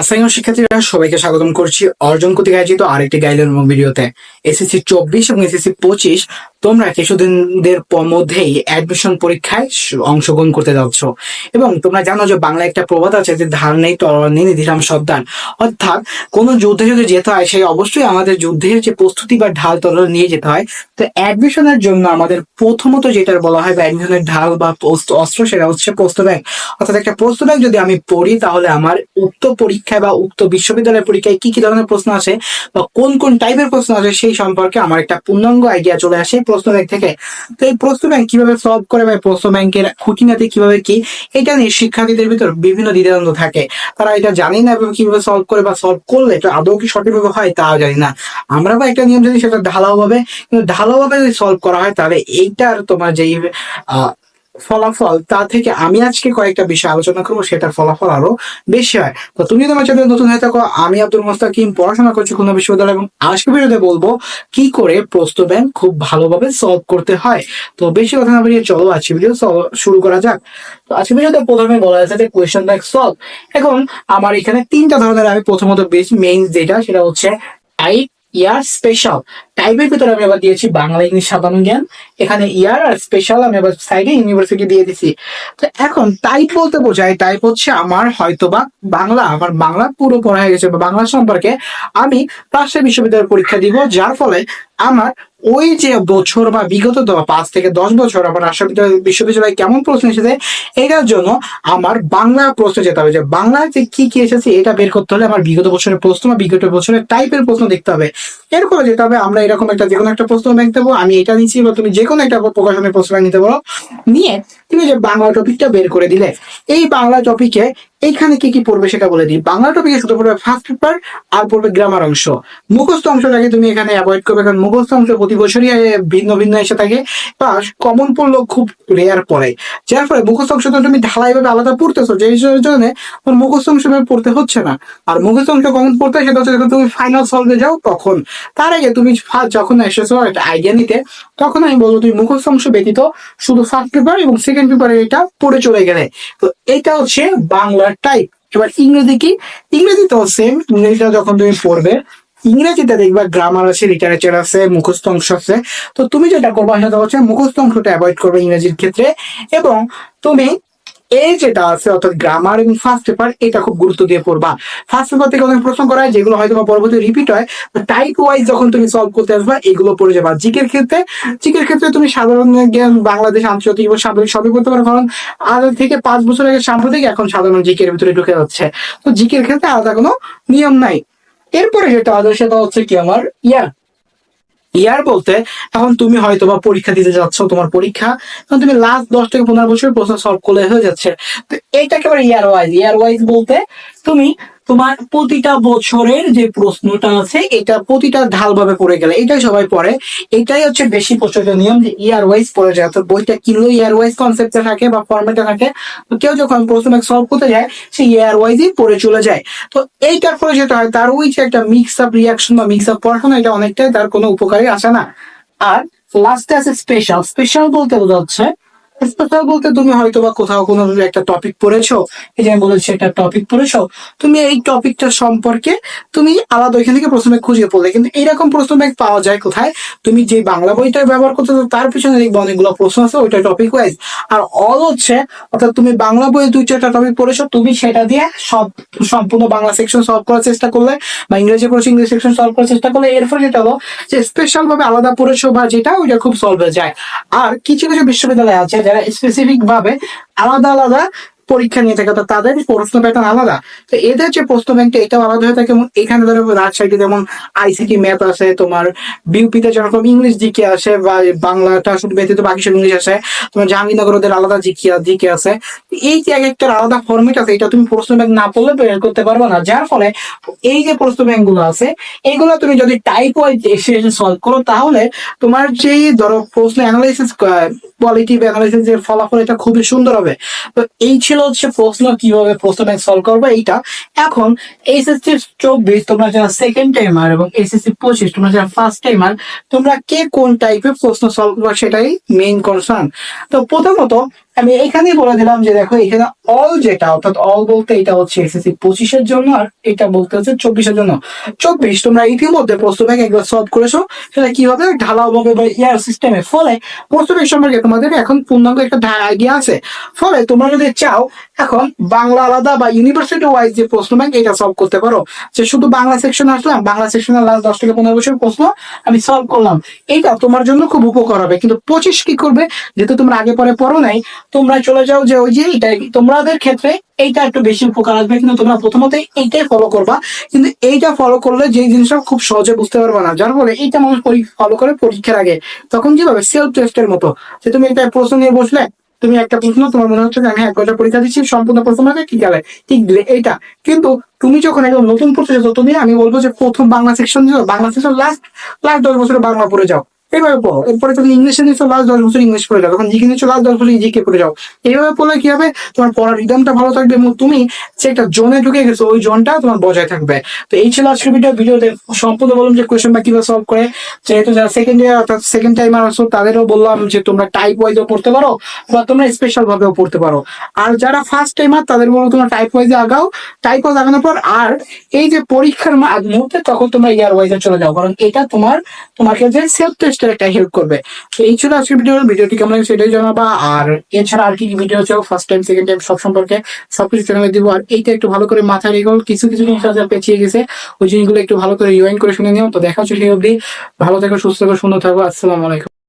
আসসালাম শিক্ষার্থীরা সবাইকে স্বাগতম করছি। অর্জন কর্তৃক আয়োজিত আরেকটি গাইডের ভিডিওতে। এসএসসি চব্বিশ এবং এসএসসি পঁচিশ তোমরা কিছুদিনদের মধ্যেই অ্যাডমিশন পরীক্ষায় অংশগ্রহণ করতে যাচ্ছ। এবং তোমরা জানো যে বাংলা একটা প্রবাদ আছে যে ধার নেই নেই, নিধিরাম সর্দার অর্থাৎ কোনো যুদ্ধে যদি যেতে হয়, সেই অবশ্যই আমাদের যুদ্ধের যে প্রস্তুতি বা ঢাল তরল নিয়ে যেতে হয়। তো অ্যাডমিশনের জন্য আমাদের প্রথমত যেটা বলা হয় বা অ্যাডমিশনের ঢাল বা পোস্ত- অস্ত্র, সেটা হচ্ছে ব্যাগ অর্থাৎ একটা প্রশ্ন ব্যাগ যদি আমি পড়ি, তাহলে আমার উক্ত পরীক্ষায় বা উক্ত বিশ্ববিদ্যালয়ের পরীক্ষায় কি কি ধরনের প্রশ্ন আছে বা কোন কোন টাইপের প্রশ্ন আছে সেই সম্পর্কে আমার একটা পূর্ণাঙ্গ আইডিয়া চলে আসে। প্রশ্ন ব্যাংক থেকে। তো এই প্রশ্ন ব্যাংক কীভাবে সলভ করে বা প্রশ্ন ব্যাংকের খুঁটিনাতে কীভাবে কি, এটা নিয়ে শিক্ষার্থীদের ভিতর বিভিন্ন দ্বিধাদ্বন্দ্ব থাকে। তারা এটা জানি না এবং কীভাবে সলভ করে বা সলভ করলে এটা আদৌ কি সঠিকভাবে হয় তাও জানি না। আমরা বা একটা নিয়ম যদি সেটা ঢালাও ভাবে কিন্তু ঢালাও ভাবে যদি সলভ করা হয় তাহলে এইটার তোমার যেই ফলাফল, তা থেকে আমি আজকে কয়েকটা বিষয় আলোচনা করব, সেটার ফলাফল আরও বেশি হয়। তো তুমি আমার চ্যানেলে নতুন হয়ে থাকো, আমি আব্দুল মোস্তাকিম, পড়াশোনা করছি খুলনা বিশ্ববিদ্যালয় এবং আজকে ভিডিওতে বলব কি করে প্রশ্ন ব্যাংক খুব ভালোভাবে সলভ করতে হয়। তো বেশি কথা না বেরিয়ে চলো, আজকে ভিডিও শুরু করা যাক। তো আজকে ভিডিওতে প্রথমে বলা আছে যে কোয়েশ্চেন ব্যাংক সলভ এখন আমার এখানে তিনটা ধরনের আমি প্রথমত বেশি মেইন যেটা, সেটা হচ্ছে টাইপ ইয়ার স্পেশাল টাইপের ভিতরে আমি আবার দিয়েছি বাংলা, ইংলিশ, সাধারণ জ্ঞান। এখানে ইয়ার আর স্পেশাল আমি আবার সাইডে ইউনিভার্সিটি দিয়ে দিছি। তো এখন টাইপ বলতে বোঝায় টাইপ হচ্ছে আমার হয়তোবা বাংলা, আমার বাংলা পুরো পড়া হয়ে গেছে বা বাংলা সম্পর্কে আমি রাজশাহী বিশ্ববিদ্যালয়ের পরীক্ষা দিব, যার ফলে আমার ওই যে বছর বা বিগত পাঁচ থেকে দশ বছর আমার রাজশাহী বিদ্যালয়- বিশ্ববিদ্যালয়ে কেমন প্রশ্ন এসেছে, এটার জন্য আমার বাংলা প্রশ্ন যেতে হবে। যে বাংলায় যে কি কি এসেছে, এটা বের করতে হলে আমার বিগত বছরের প্রশ্ন বা বিগত বছরের টাইপের প্রশ্ন দেখতে হবে। এরপরে যেতে হবে আমরা এরকম একটা যে কোনো একটা প্রশ্ন ব্যাংক দেবো আমি এটা নিচ্ছি বা তুমি যে কোনো একটা প্রকাশনের প্রশ্ন ব্যাংক নিতে পারো নিয়ে তুমি যে বাংলা টপিকটা বের করে দিলে, এই বাংলা টপিকে এইখানে কি কি পড়বে সেটা বলে দিই। বাংলা টপিকে শুধু পড়বে ফার্স্ট পেপার আর পড়বে গ্রামার অংশ। মুখস্থ অংশটাকে তুমি এখানে অ্যাভয়েড করবে কারণ মুখস্থ অংশ প্রতি বছরই ভিন্ন ভিন্ন এসে থাকে। বা কমন পড়লেও খুব রেয়ার পড়ে। যার ফলে মুখস্থ অংশ তো তুমি ঢালাই ভাবে আলাদা পড়তেছো যে জন্য মুখস্থ অংশ পড়তে হচ্ছে না। আর মুখস্থ অংশ কমন পড়তে সেটা হচ্ছে যখন তুমি ফাইনাল সলভে যাও তখন। তার আগে তুমি যখন এসেছ একটা আইডিয়া নিতে, তখন আমি বলব তুমি মুখস্থ অংশ ব্যতীত শুধু ফার্স্ট পেপার এবং সেকেন্ড পেপারে এটা পড়ে চলে গেলে। তো এটা হচ্ছে বাংলার টাইপ এবার ইংরেজি কি? ইংরেজি তো সেম ইংরেজিটা যখন তুমি পড়বে, ইংরেজিতে দেখবা গ্রামার আছে লিটারেচার আছে, মুখস্থ অংশ আছে। তো তুমি যেটা করবা সেটা হচ্ছে মুখস্থ অংশটা অ্যাভয়েড করবে ইংরেজির ক্ষেত্রে। এবং তুমি এই যেটা আছে, অর্থাৎ গ্রামার এবং ফার্স্ট পেপার এটা খুব গুরুত্ব দিয়ে পড়বা। ফার্স্ট পেপার থেকে অনেক প্রশ্ন করা হয় যেগুলো হয়তো বা পরবর্তী রিপিট হয় টাইপ ওয়াইজ যখন তুমি সলভ করতে আসবা, এগুলো পড়ে যাবা। জিকের ক্ষেত্রে জিকের ক্ষেত্রে তুমি সাধারণ জ্ঞান, বাংলাদেশ আন্তর্জাতিক এবং সাধারণ সবই করতে পারো, কারণ আজ থেকে পাঁচ বছর আগে সাম্প্রতিক, এখন সাধারণ জিকের ভিতরে ঢুকে যাচ্ছে। তো জিকের ক্ষেত্রে আলাদা কোনো নিয়ম নাই। এরপরে যেটা সেটা হচ্ছে কি আমার ইয়ার ইয়ার বলতে, এখন তুমি হয়তো বা পরীক্ষা দিতে যাচ্ছ তোমার পরীক্ষা, এখন তুমি লাস্ট দশ থেকে পনেরো বছর প্রশ্ন সলভ করলে হয়ে যাচ্ছে। তো এইটা একেবারে ইয়ার ওয়াইজ ইয়ার ওয়াইজ বলতে তুমি তোমার প্রতিটা বছরের যে প্রশ্নটা আছে, এটা প্রতিটা ঢাল ভাবে পড়ে গেলে, এটাই সবাই পড়ে। এটাই হচ্ছে বেশি প্রচলিত নিয়ম যে ইয়ার ওয়াইজ পড়ে যায়। অর্থাৎ বইটা কিনলে ইয়ার ওয়াইজ কনসেপ্টে থাকে বা ফর্মেটে থাকে, তো কেউ যখন প্রশ্ন সলভ করতে যায়, সে ইয়ার ওয়াইজই পড়ে চলে যায়। তো এইটার ফলে যেটা হয়, তার ওই যে একটা মিক্স আপ রিয়াকশন বা মিক্স আপ পড়াশোনা এটা অনেকটাই তার কোনো উপকারী আসে না। আর লাস্টে আছে স্পেশাল স্পেশাল বলতে বোঝাচ্ছে স্পেশাল বলতে তুমি হয়তো বা কোথাও কোনো একটা টপিক পড়েছো, এই যে বলেছি একটা টপিক পড়েছো, তুমি এই টপিকটা সম্পর্কে তুমি আলাদা ওইখান থেকে প্রশ্ন খুঁজে পড়লে, কিন্তু এইরকম প্রশ্ন ব্যাংক পাওয়া যায় কোথায়? তুমি যে বাংলা বইটা ব্যবহার করতেছো তার পিছনে দেখবে অনেকগুলো প্রশ্ন আছে, ওইটা টপিক ওয়াইজ আর অল হচ্ছে, অর্থাৎ তুমি বাংলা বইয়ে দুই চারটা টপিক পড়েছো, তুমি সেটা দিয়ে সব, সম্পূর্ণ বাংলা সেকশন সলভ করার চেষ্টা করলে, বা ইংরেজি পড়েছো ইংরেজি সেকশন সলভ করার চেষ্টা করলে, এর ফলে যেটা হলো যে স্পেশাল ভাবে আলাদা পড়েছো বা যেটা, ওইটা খুব সলভ হয়ে যায়। আর কিছু কিছু বিশ্ববিদ্যালয় আছে যারা স্পেসিফিক ভাবে আলাদা আলাদা পরীক্ষা নিয়ে থাকে তাদের প্রশ্ন প্যাটার্ন আলাদা। তো এদের যে প্রশ্ন ব্যাংকটা এটাও আলাদা হয়ে থাকে এবং এখানে ধরো রাজশাহীতে যেমন আইসিটি ম্যাথ আছে, তোমার বিউপিতে যেরকম ইংলিশ জিকে আসে বা বাংলাটা শুধু ব্যতীত বাকি সব ইংলিশ আসে তোমার জাহাঙ্গীরনগর ওদের আলাদা জিকে জিকে আছে। এই যে এক একটা আলাদা ফর্মেট আছে, এটা তুমি প্রশ্ন ব্যাংক না পড়লে বের করতে পারবে না। যার ফলে এই যে প্রশ্ন ব্যাংকগুলো আছে, এগুলো তুমি যদি টাইপ ওয়াইজ সলভ করো, তাহলে তোমার যেই ধরো প্রশ্ন অ্যানালাইসিস কোয়ালিটি অ্যানালাইসিস যে ফলাফল, এটা খুবই সুন্দর হবে। তো এই ছিল হচ্ছে প্রশ্ন, কীভাবে প্রশ্ন ব্যাংক সলভ করবে এইটা। এখন এইচএসসি চব্বিশ, তোমরা যারা সেকেন্ড টাইমার এবং এসএসসি পঁচিশ, তোমরা যারা ফার্স্ট টাইমার তোমরা কে কোন টাইপের প্রশ্ন সলভ করবে সেটাই মেইন কনসার্ন তো প্রথমত আমি এখানেই বলে দিলাম যে দেখো, এখানে অল যেটা, অর্থাৎ অল বলতে এটা হচ্ছে এসএসসি পঁচিশের জন্য, আর এটা বলতে হচ্ছে চব্বিশের জন্য। চব্বিশ, তোমরা ইতিমধ্যে প্রশ্ন ব্যাংক একবার সলভ করেছ, সেটা কি হবে? ঢালাও হবে বা ইয়ার সিস্টেমে ফলে প্রশ্ন ব্যাংক সম্পর্কে তোমাদের এখন পূর্ণাঙ্গ একটা আইডিয়া আছে। ফলে তোমরা যদি চাও এখন বাংলা আলাদা বা ইউনিভার্সিটি ওয়াইজ যে প্রশ্ন ব্যাংক এটা সলভ করতে পারো। যে শুধু বাংলা সেকশন আসলাম বাংলা সেকশনের লাস্ট দশ থেকে পনেরো বছর প্রশ্ন আমি সলভ করলাম। এটা তোমার জন্য খুব উপকার হবে। কিন্তু পঁচিশ কি করবে? যেহেতু তোমরা আগে পরে পড়ো নাই, তোমরা চলে যাও যে ওই যে এটা তোমাদের ক্ষেত্রে এইটা একটু বেশি উপকার আসবে। কিন্তু তোমরা প্রথমত এইটাই ফলো করবা। কিন্তু এইটা ফলো করলে যে জিনিসটা খুব সহজে বুঝতে পারবে না। যার ফলে এইটা মানুষ ফলো করে পরীক্ষার আগে। তখন কি হবে সেলফ টেস্টের মতো। যে তুমি এটা প্রশ্ন নিয়ে বসলে তুমি একটা প্রশ্ন, তোমার মনে হচ্ছে যে আমি এক ঘণ্টা পরীক্ষা দিচ্ছি, সম্পূর্ণ প্রশ্ন হবে কি গেলে? ঠিক দিলে এইটা। কিন্তু তুমি যখন একদম নতুন পড়তে যাচ্ছ তুমি, আমি বলব যে প্রথম Bangla section Bangla section last last দশ বছরে বাংলা পড়ে যাও। এইভাবে পড়ো। এরপরে তুমি ইংলিশে নিচ্ছ লাস্ট দশ বছর ইংলিশ পড়ে যাও। তখন জিকে নিচ্ছ লাস্ট দশ বছর জিকে পড়ে যাও। এইভাবে পড়লে কি হবে? তোমার পড়ার রিদমটা ভালো থাকবে এবং তুমি যে একটা জোনে ঢুকে গেছো, ওই জোনটা তোমার বজায় থাকবে। তো এই ছিল আজকের ভিডিও ভিডিওতে সম্পূর্ণ বললাম যে কোয়েশ্চেন বা কীভাবে সলভ করে। যেহেতু যারা সেকেন্ড ইয়ার অর্থাৎ সেকেন্ড টাইম আসো তাদেরও বললাম যে তোমরা টাইপ ওয়াইজও পড়তে পারো বা তোমরা স্পেশাল ভাবেও পড়তে পারো। আর যারা ফার্স্ট টাইমার তাদের বলো তোমরা টাইপ ওয়াইজে আগাও। টাইপ ওয়াইজ আগানোর পর আর এই যে পরীক্ষার মুহূর্তে তখন তোমরা ইয়ার ওয়াইজে চলে যাও। কারণ এটা তোমার, তোমাকে যে সেলফ টেস্টের একটা হেল্প করবে। তো এই ছিল আজকের ভিডিও ভিডিওটি কেমন লাগে সেটাই জানাবা। আর এছাড়া আর কি ভিডিও আছে ফার্স্ট টাইম সেকেন্ড টাইম সব সম্পর্কে সবকিছু চ্যানেলে দিব। আর এইটা একটু ভালো করে মাথায় রেখো, কিছু কিছু জিনিস আছে পেছিয়ে গেছে। ওই জিনিসগুলো একটু ভালো করে রিওয়াইন করে শুনে নিও। তো দেখা হচ্ছে ভালো থাকো, সুস্থ থাকো, সুন্দর থাকো। আসসালামু আলাইকুম।